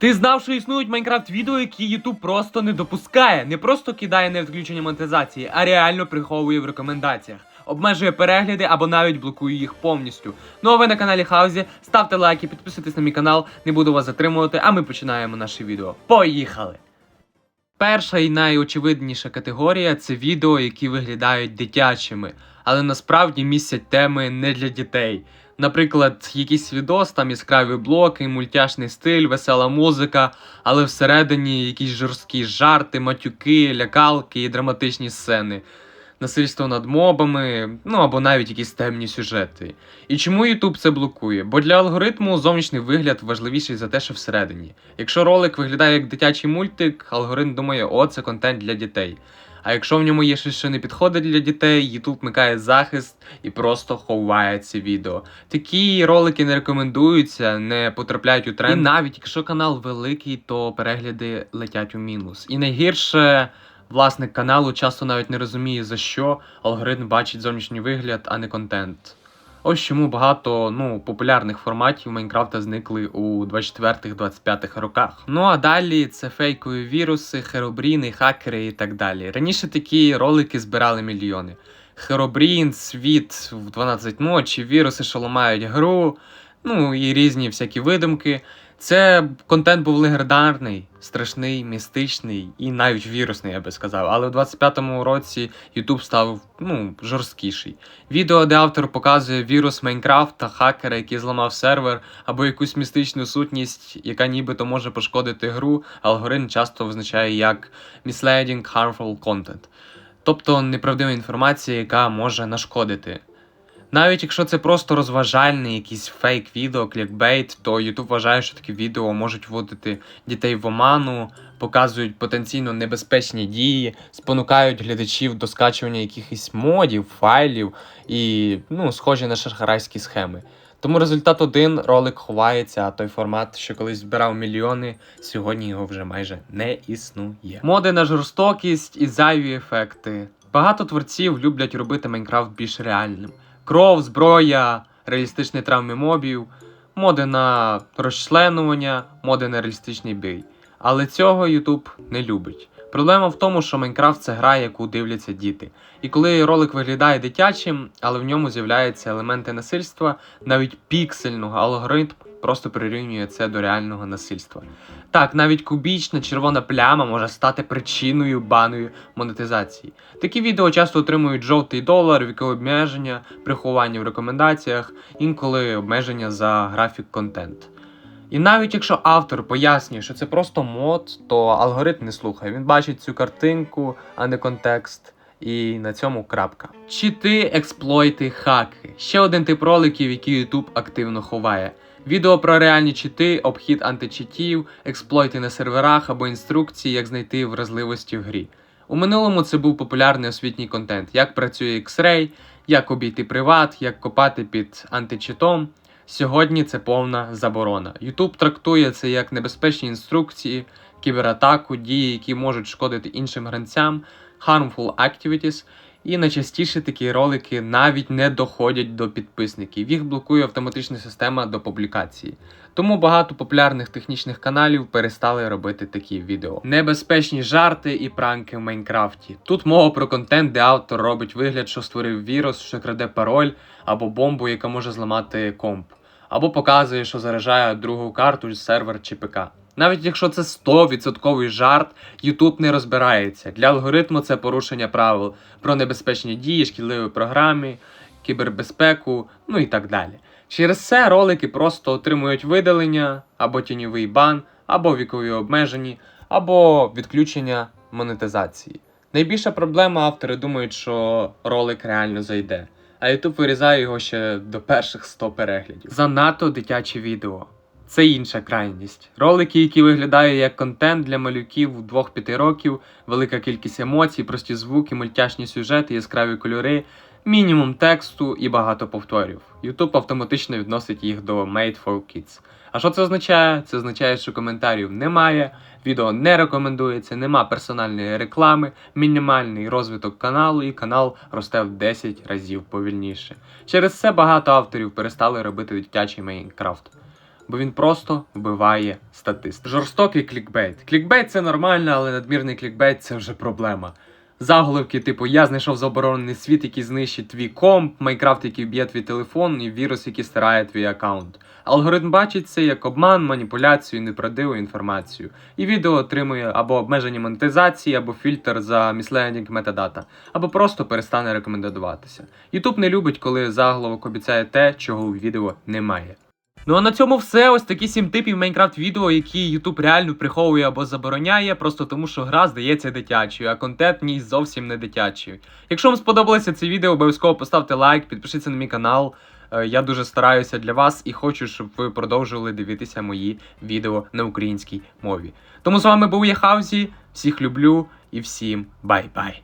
Ти знав, що існують Майнкрафт відео, які YouTube просто не допускає, не просто кидає на відключення монетизації, а реально приховує в рекомендаціях, обмежує перегляди або навіть блокує їх повністю. Ну а ви на каналі Хаузі, ставте лайки, підписуйтесь на мій канал, не буду вас затримувати, а ми починаємо наше відео. Поїхали! Перша і найочевидніша категорія це відео, які виглядають дитячими, але насправді містять теми не для дітей. Наприклад, якийсь відос, там яскраві блоки, мультяшний стиль, весела музика, але всередині якісь жорсткі жарти, матюки, лякалки і драматичні сцени, насильство над мобами, ну або навіть якісь темні сюжети. І чому YouTube це блокує? Бо для алгоритму зовнішній вигляд важливіший за те, що всередині. Якщо ролик виглядає як дитячий мультик, алгоритм думає, о, це контент для дітей. А якщо в ньому є щось, що не підходить для дітей, YouTube вмикає захист і просто ховає це відео. Такі ролики не рекомендуються, не потрапляють у тренд. І навіть якщо канал великий, то перегляди летять у мінус. І найгірше. Власник каналу часто навіть не розуміє за що алгоритм бачить зовнішній вигляд, а не контент. Ось чому багато ну, популярних форматів Майнкрафта зникли у 24-25 роках. Ну а далі це фейкові віруси, херобріни, хакери і так далі. Раніше такі ролики збирали мільйони. Херобрін, світ в 12 ночі, віруси, що ламають гру, ну і різні всякі видумки. Це контент був легендарний, страшний, містичний і навіть вірусний, я би сказав. Але в 25-му році YouTube став ну, жорсткіший. Відео, де автор показує вірус Майнкрафта, хакера, який зламав сервер, або якусь містичну сутність, яка нібито може пошкодити гру, алгоритм часто визначає як misleading harmful content. Тобто неправдива інформація, яка може нашкодити. Навіть якщо це просто розважальний якийсь фейк відео, клікбейт, то YouTube вважає, що такі відео можуть вводити дітей в оману, показують потенційно небезпечні дії, спонукають глядачів до скачування якихось модів, файлів і ну, схожі на шахрайські схеми. Тому результат один ролик ховається, а той формат, що колись збирав мільйони, сьогодні його вже майже не існує. Моди на жорстокість і зайві ефекти. Багато творців люблять робити Майнкрафт більш реальним кров, зброя, реалістичні травми мобів, моди на розчленування, моди на реалістичний бій. Але цього YouTube не любить. Проблема в тому, що Майнкрафт це гра, яку дивляться діти. І коли ролик виглядає дитячим, але в ньому з'являються елементи насильства, навіть піксельного алгоритм просто прирівнює це до реального насильства. Так, навіть кубічна червона пляма може стати причиною баної монетизації. Такі відео часто отримують жовтий долар, вікове обмеження, приховання в рекомендаціях, інколи обмеження за графік контент. І навіть якщо автор пояснює, що це просто мод, то алгоритм не слухає. Він бачить цю картинку, а не контекст. І на цьому крапка. Чити, експлойти, хаки. Ще один тип роликів, який YouTube активно ховає. Відео про реальні чити, обхід античитів, експлойти на серверах або інструкції, як знайти вразливості в грі. У минулому це був популярний освітній контент, як працює X-Ray, як обійти приват, як копати під античитом. Сьогодні це повна заборона. YouTube трактує це як небезпечні інструкції, кібератаку, дії, які можуть шкодити іншим гранцям, harmful activities, і найчастіше такі ролики навіть не доходять до підписників. Їх блокує автоматична система до публікації. Тому багато популярних технічних каналів перестали робити такі відео. Небезпечні жарти і пранки в Майнкрафті. Тут мова про контент, де автор робить вигляд, що створив вірус, що краде пароль або бомбу, яка може зламати комп, або показує, що заражає другу карту сервер чи ПК. Навіть якщо це 100% жарт, YouTube не розбирається. Для алгоритму це порушення правил про небезпечні дії, шкідливі програми, кібербезпеку, ну і так далі. Через це ролики просто отримують видалення, або тіньовий бан, або вікові обмежені, або відключення монетизації. Найбільша проблема автори думають, що ролик реально зайде, а YouTube вирізає його ще до перших 100 переглядів. Занадто дитяче відео. Це інша крайність. Ролики, які виглядають як контент для малюків 2-5 років, велика кількість емоцій, прості звуки, мультяшні сюжети, яскраві кольори, мінімум тексту і багато повторів. YouTube автоматично відносить їх до Made for Kids. А що це означає? Це означає, що коментарів немає, відео не рекомендується, нема персональної реклами, мінімальний розвиток каналу, і канал росте в 10 разів повільніше. Через це багато авторів перестали робити дитячий Майнкрафт. Бо він просто вбиває статистику. Жорстокий клікбейт. Клікбейт це нормально, але надмірний клікбейт це вже проблема. Заголовки, типу, я знайшов заборонений світ, який знищить твій комп, Майнкрафт, який б'є твій телефон, і вірус, який стирає твій аккаунт. Алгоритм бачить це як обман, маніпуляцію, неправдиву інформацію. І відео отримує або обмеження монетизації, або фільтр за місленінг метадата, або просто перестане рекомендуватися. Ютуб не любить, коли заголовок обіцяє те, чого у відео немає. Ну а на цьому все. Ось такі сім типів Майнкрафт відео, які YouTube реально приховує або забороняє, просто тому що гра здається дитячою, а контент в зовсім не дитячий. Якщо вам сподобалося це відео, обов'язково поставте лайк, підпишіться на мій канал. Е, Я дуже стараюся для вас і хочу, щоб ви продовжували дивитися мої відео на українській мові. Тому з вами був я Хаузі, всіх люблю і всім бай-бай.